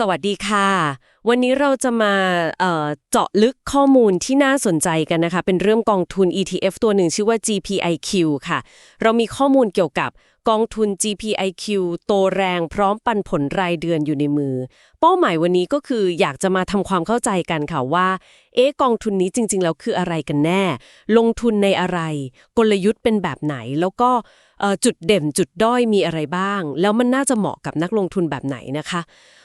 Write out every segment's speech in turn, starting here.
สวัสดีค่ะ วันนี้เราจะมาเเจาะลึกข้อมูลที่น่าสนใจกันนะคะ เป็นเรื่องกองทุน ETF ตัวหนึ่งชื่อว่า GPIQ ค่ะ เรามีข้อมูลเกี่ยวกับกองทุน GPIQ โตแรงพร้อมปันผลรายเดือนอยู่ในมือ เป้าหมายวันนี้ก็คืออยากจะมาทำความเข้าใจกันค่ะว่า เอ๊กองทุนนี้จริง ๆ แล้วคืออะไรกันแน่ ลงทุนในอะไร กลยุทธ์เป็นแบบไหนแล้วก็จุดเด่นจุดด้อยมีอะไรบ้าง แล้วมันน่าจะเหมาะกับนักลงทุนแบบไหนนะคะ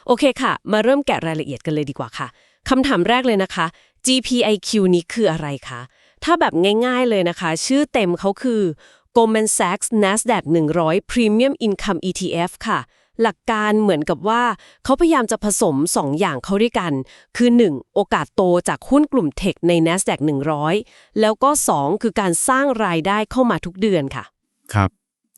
โอเคค่ะ มาเริ่มแกะรายละเอียดกันเลยดีกว่าค่ะคำถามแรกเลยนะคะ GPIQ นี้คืออะไรคะถ้าแบบง่ายๆเลยนะคะ ชื่อเต็มเขาคือ Goldman Sachs Nasdaq 100 Premium Income ETF ค่ะ หลักการเหมือนกับว่าเขาพยายามจะผสม 2 อย่างเข้าด้วยกัน คือ 1. โอกาสโตจากหุ้นกลุ่มเทคใน NASDAQ 100 แล้วก็ 2 คือการสร้างรายได้เข้ามาทุกเดือนค่ะ ครับ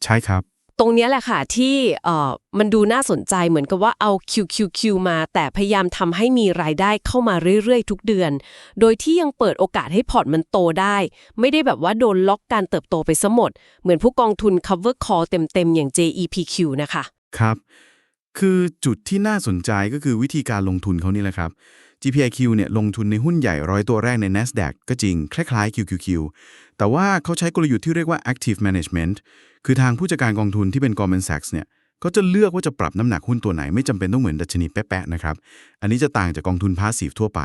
ใช่ครับ ตรงเนี้ยแหละค่ะที่เอ่อมันดูน่าสนใจเหมือนกับว่าเอา QQQ มา แต่พยายามทำให้มีรายได้เข้ามาเรื่อยๆ ทุกเดือน โดยที่ยังเปิดโอกาสให้พอร์ตมันโตได้ ไม่ได้แบบว่าโดนล็อกการเติบโตไปซะหมด เหมือนผู้กองทุน cover call เต็มๆ อย่าง JEPQ นะคะครับ คือจุดที่น่าสนใจก็คือวิธีการลงทุนเขานี่แหละครับ GPIQ เนี่ยลงทุนในหุ้นใหญ่ร้อยตัวแรกใน NASDAQ ก็จริง คล้ายๆ QQQ แต่ว่าเขาใช้กลยุทธ์ที่เรียกว่า active management คือทางผู้จัดการกองทุนที่เป็น Goldman Sachs เนี่ยก็จะเลือกว่าจะปรับน้ำหนักหุ้นตัวไหนไม่จำเป็นต้องเหมือนดัชนีเป๊ะๆนะครับ อันนี้จะต่างจากกองทุนพาสซีฟทั่วไป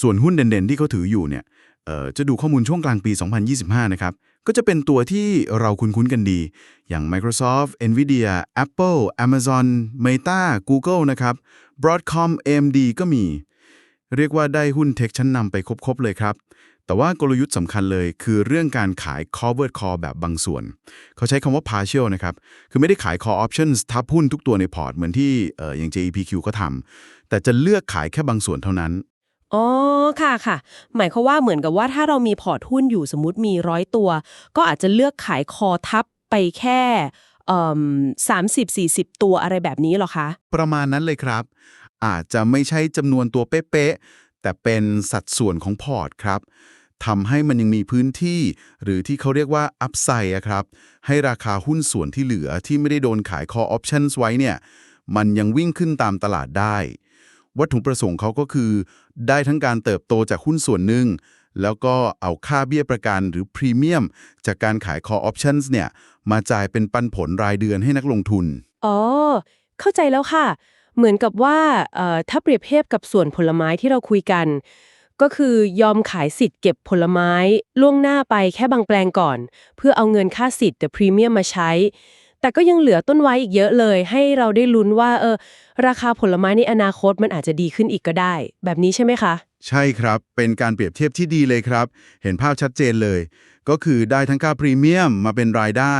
ส่วนหุ้นเด่นๆ ที่เขาถืออยู่เนี่ยเอ่อจะดูข้อมูลช่วงกลางปี 2025 นะครับ ก็จะเป็นตัวที่เราคุ้นๆกันดี อย่าง Microsoft, Nvidia, Apple, Amazon, Meta, Google นะครับ Broadcom, AMD ก็มี เรียกว่าได้หุ้นเทคชั้นนำไปครบๆเลยครับ แต่ว่ากลยุทธ์สำคัญเลยคือเรื่องการขาย covered call แบบบางส่วน เขาใช้คำว่า partial นะครับ คือไม่ได้ขาย call options ทับหุ้นทุกตัวในพอร์ต เหมือนที่เอ่ออย่าง JEPQ ก็ทำแต่จะเลือกขายแค่บางส่วนเท่านั้น อ๋อ ค่ะค่ะ หมายความว่าเหมือนกับว่าถ้าเรามีพอร์ตหุ้นอยู่สมมติมีร้อยตัว ก็อาจจะเลือกขายคอทับไปแค่สามสิบสี่สิบตัวอะไรแบบนี้เหรอคะ ประมาณนั้นเลยครับ อาจจะไม่ใช่จำนวนตัวเป๊ะๆแต่เป็นสัดส่วนของพอร์ตครับ ทำให้มันยังมีพื้นที่ หรือที่เขาเรียกว่าอัพไซด์ครับ ให้ราคาหุ้นส่วนที่เหลือที่ไม่ได้โดนขาย call options ไว้เนี่ยมันยังวิ่งขึ้นตามตลาดได้ วัตถุประสงค์เขาก็คือ ได้ทั้งการเติบโตจากหุ้นส่วนหนึ่ง แล้วก็เอาค่าเบี้ยประกันหรือพรีเมียมจากการขาย call options เนี่ยมาจ่ายเป็นปันผลรายเดือนให้นักลงทุน อ๋อ เข้าใจแล้วค่ะ เหมือนกับว่าเอ่อถ้าเปรียบเทียบกับส่วนผลไม้ที่เราคุยกัน ก็คือยอมขายสิทธิ์เก็บผลไม้ ล่วงหน้าไปแค่บางแปลงก่อน เพื่อเอาเงินค่าสิทธิ์แต่พรีเมียมมาใช้ แต่ก็ยังเหลือต้นไว้อีกเยอะเลย ให้เราได้ลุ้นว่าเออราคาผลไม้ในอนาคตมันอาจจะดีขึ้นอีกก็ได้ แบบนี้ใช่ไหมคะ ใช่ครับ เป็นการเปรียบเทียบที่ดีเลยครับ เห็นภาพชัดเจนเลย ก็คือได้ทั้งค่าพรีเมียมมาเป็นรายได้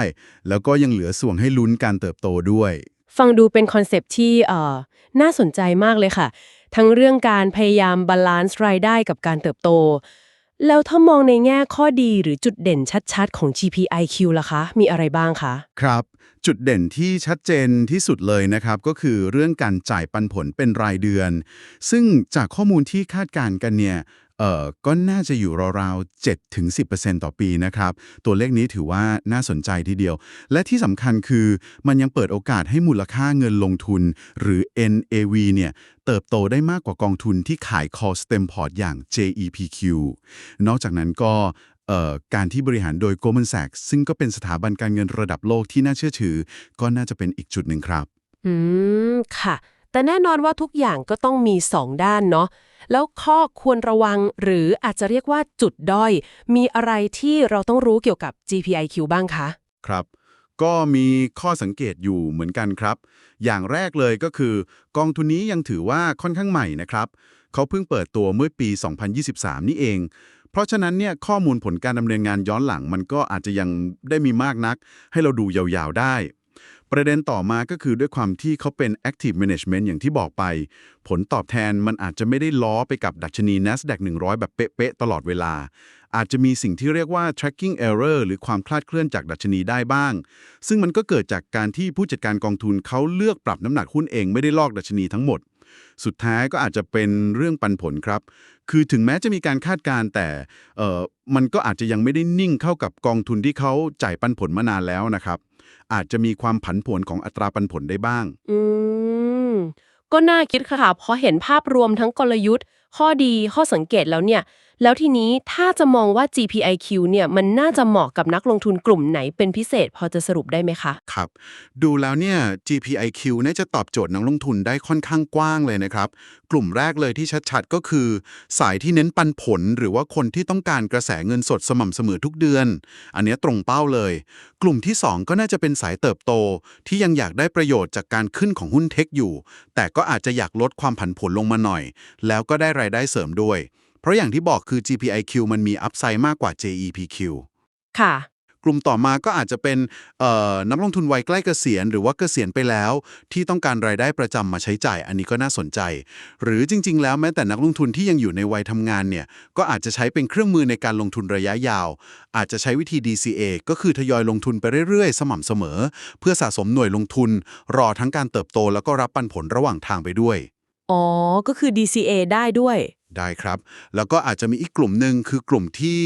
แล้วก็ยังเหลือส่วนให้ลุ้นการเติบโตด้วย ฟังดูเป็นคอนเซปต์ที่เอ่อน่าสนใจมากเลยค่ะ ทั้งเรื่องการพยายามบาลานซ์รายได้กับการเติบโต แล้วถ้ามองในแง่ข้อดีหรือจุดเด่นชัดๆ ของ GPIQ ล่ะคะ มีอะไรบ้างคะ ครับ จุดเด่นที่ชัดเจนที่สุดเลยนะครับ ก็คือเรื่องการจ่ายปันผลเป็นรายเดือน ซึ่งจากข้อมูลที่คาดการณ์กันเนี่ย เอ่อก็น่าจะอยู่ราวๆ7-10%ต่อปีนะครับ ตัวเลขนี้ถือว่าน่าสนใจทีเดียว และที่สำคัญคือมันยังเปิดโอกาสให้มูลค่าเงินลงทุน หรือ NAV เนี่ยเติบโตได้มากกว่ากองทุนที่ขาย call stem port อย่าง JEPQ นอกจากนั้นก็เอ่อการที่บริหารโดย Goldman Sachs ซึ่งก็เป็นสถาบันการเงินระดับโลกที่น่าเชื่อถือ ก็น่าจะเป็นอีกจุดหนึ่งครับ อืม ค่ะ แต่แน่นอนว่าทุกอย่างก็ต้องมี 2 ด้านเนาะแล้วข้อควรระวังหรืออาจจะเรียกว่าจุดด้อย มีอะไรที่เราต้องรู้เกี่ยวกับ GPIQ บ้างคะ ครับ ก็มีข้อสังเกตอยู่เหมือนกันครับ อย่างแรกเลยก็คือ กองทุนนี้ยังถือว่าค่อนข้างใหม่นะครับ เขาเพิ่งเปิดตัวเมื่อปี 2023 นี่เอง เพราะฉะนั้นเนี่ยข้อมูลผลการดำเนินงานย้อนหลัง มันก็อาจจะยังได้มีมากนัก ให้เราดูยาวๆได้ ประเด็นต่อมาก็คือด้วยความที่เขาเป็น active management อย่างที่บอกไป ผลตอบแทนมันอาจจะไม่ได้ล้อไปกับดัชนี NASDAQ 100 แบบเป๊ะๆตลอดเวลา อาจจะมีสิ่งที่เรียกว่า tracking error หรือความคลาดเคลื่อนจากดัชนีได้บ้าง ซึ่งมันก็เกิดจากการที่ผู้จัดการกองทุนเขาเลือกปรับน้ำหนักหุ้นเองไม่ได้ลอกดัชนีทั้งหมด สุดท้ายก็อาจจะเป็นเรื่องปันผลครับ คือถึงแม้จะมีการคาดการแต่เออมันก็อาจจะยังไม่ได้นิ่งเข้ากับกองทุนที่เขาจ่ายปันผลมานานแล้วนะครับ อาจจะมีความผันผวนของอัตราปันผลได้บ้าง อืม ก็น่าคิดค่ะเพราะเห็นภาพรวมทั้งกลยุทธ์ ข้อดีข้อสังเกตแล้วเนี่ย แล้วทีนี้ถ้าจะมองว่า GPIQ เนี่ยมันน่าจะเหมาะกับนักลงทุนกลุ่มไหนเป็นพิเศษพอจะสรุปได้ไหมคะ ครับ ดูแล้วเนี่ย GPIQ น่าจะตอบโจทย์นักลงทุนได้ค่อนข้างกว้างเลยนะครับ กลุ่มแรกเลยที่ชัดๆ ก็คือ สายที่เน้นปันผลหรือว่าคนที่ต้องการกระแสเงินสดสม่ำเสมอทุกเดือน อันนี้ตรงเป้าเลย กลุ่มที่ 2 ก็น่าจะเป็นสายเติบโต ที่ยังอยากได้ประโยชน์จากการขึ้นของหุ้นเทคอยู่ แต่ก็อาจจะอยากลดความผันผวนลงมาหน่อย แล้วก็ได้รายได้เสริมด้วย ราะอย่างที่บอกคือ GPIQ มันมีอัพไซด์มากกว่า JEPQ ค่ะ กลุ่มต่อมาก็อาจจะเป็นเอ่อนักลงทุนวัยใกล้เกษียณ หรือว่าเกษียณไปแล้ว ที่ต้องการรายได้ประจำมาใช้จ่าย อันนี้ก็น่าสนใจ หรือจริง ๆ แล้วแม้แต่นักลงทุนที่ยังอยู่ในวัยทำงานเนี่ยก็อาจจะใช้เป็นเครื่องมือในการลงทุนระยะยาว อาจจะใช้วิธี DCA ก็คือทยอยลงทุนไปเรื่อยๆ สม่ำเสมอ เพื่อสะสมหน่วยลงทุน รอทั้งการเติบโต แล้วก็รับปันผลระหว่างทางไปด้วยอ๋อก็คือ DCA ได้ด้วย ได้ครับ แล้วก็อาจจะมีอีกกลุ่มหนึ่งคือกลุ่มที่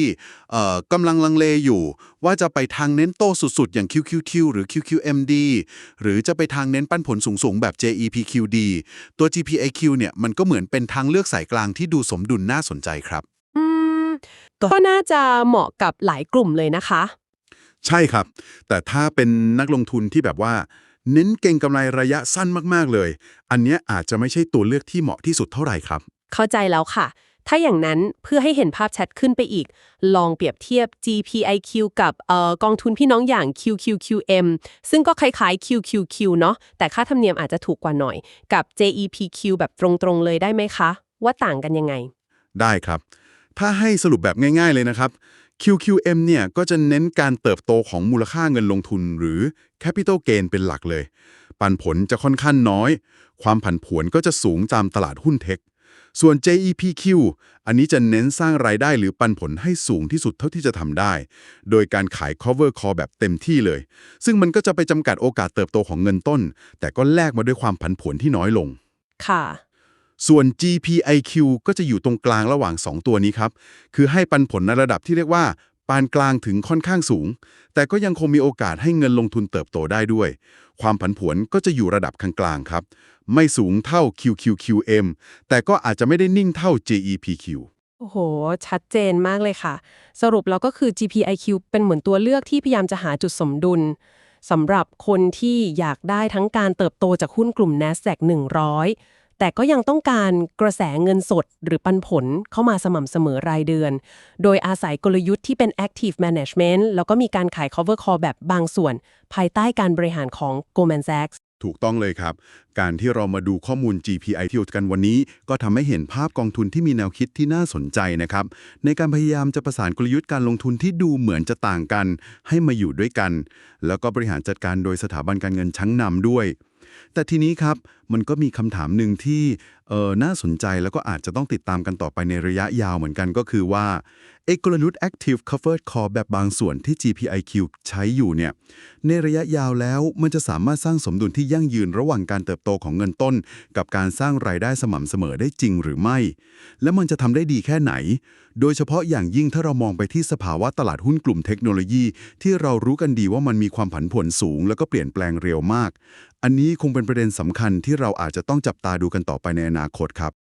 เอ่อกำลังลังเลอยู่ ว่าจะไปทางเน้นโตสุดๆ อย่าง QQQ หรือ QQMD หรือจะไปทางเน้นปันผลสูงๆ แบบ JEPQD ตัว GPIQ เนี่ยมันก็เหมือนเป็นทางเลือกสายกลางที่ดูสมดุลน่าสนใจครับอืมก็น่าจะเหมาะกับหลายกลุ่มเลยนะคะ ใช่ครับ แต่ถ้าเป็นนักลงทุนที่แบบว่า เน้นเก่งกำไรระยะสั้นมากๆเลย อันเนี้ยอาจจะไม่ใช่ตัวเลือกที่เหมาะที่สุดเท่าไหร่ครับ เข้าใจแล้วค่ะ ถ้าอย่างนั้นเพื่อให้เห็นภาพชัดขึ้นไปอีก ลองเปรียบเทียบ GPIQ กับเอ่อกองทุนพี่น้องอย่าง QQQM ซึ่งก็คล้ายๆ QQQ เนาะแต่ค่าธรรมเนียมอาจจะถูกกว่าหน่อย กับ JEPQ แบบตรงๆเลยได้ไหมคะ ว่าต่างกันยังไง ได้ครับ ถ้าให้สรุปแบบง่ายๆเลยนะครับ QQM เนี่ยก็จะเน้นการเติบโตของมูลค่าเงินลงทุนหรือ Capital Gain เป็นหลักเลย ปันผลจะค่อนข้างน้อย ความผันผวนก็จะสูงตามตลาดหุ้นเทค ส่วน JEPQ อันนี้จะเน้นสร้างรายได้หรือปันผลให้สูงที่สุดเท่าที่จะทำได้ โดยการขาย cover call แบบเต็มที่เลย ซึ่งมันก็จะไปจำกัดโอกาสเติบโตของเงินต้น แต่ก็แลกมาด้วยความผันผวนที่น้อยลง ค่ะ ส่วน GPIQ ก็จะอยู่ตรงกลางระหว่าง 2 ตัวนี้ครับ คือให้ปันผลในระดับที่เรียกว่า ปานกลางถึงค่อนข้างสูง แต่ก็ยังคงมีโอกาสให้เงินลงทุนเติบโตได้ด้วย ความผันผวนก็จะอยู่ระดับกลางๆครับ ไม่สูงเท่า QQQM แต่ก็อาจจะไม่ได้นิ่งเท่า JEPQ โอ้โห ชัดเจนมากเลยค่ะ สรุปแล้วก็คือ GPIQ เป็นเหมือนตัวเลือกที่พยายามจะหาจุดสมดุลสำหรับคนที่อยากได้ทั้งการเติบโตจากหุ้นกลุ่ม NASDAQ 100 แต่ก็ยังต้องการกระแสเงินสดหรือปันผลเข้ามาสม่ำเสมอรายเดือน โดยอาศัยกลยุทธ์ที่เป็น Active Management แล้วก็มีการขาย Cover Call แบบบางส่วน ภายใต้การบริหารของ Goldman Sachs ถูกต้องเลยครับ การที่เรามาดูข้อมูล GPI ที่กันวันนี้ ก็ทำให้เห็นภาพกองทุนที่มีแนวคิดที่น่าสนใจนะครับ ในการพยายามจะประสานกลยุทธ์การลงทุนที่ดูเหมือนจะต่างกัน ให้มาอยู่ด้วยกัน แล้วก็บริหารจัดการโดยสถาบันการเงินชั้นนำด้วย แต่ทีนี้ครับมันก็มีคำถามหนึ่งที่เออน่าสนใจแล้วก็อาจจะต้องติดตามกันต่อไปในระยะยาวเหมือนกันก็คือว่า เอกลยุทธ์ Active Covered Call แบบบางส่วนที่ GPIQ ใช้อยู่เนี่ย ในระยะยาวแล้วมันจะสามารถสร้างสมดุลที่ยั่งยืนระหว่างการเติบโตของเงินต้น กับการสร้างรายได้สม่ำเสมอได้จริงหรือไม่ และมันจะทำได้ดีแค่ไหน โดยเฉพาะอย่างยิ่งถ้าเรามองไปที่สภาวะตลาดหุ้นกลุ่มเทคโนโลยี ที่เรารู้กันดีว่ามันมีความผันผวนสูง แล้วก็เปลี่ยนแปลงเร็วมาก อันนี้คงเป็นประเด็นสำคัญที่เราอาจจะต้องจับตาดูกันต่อไปในอนาคตครับ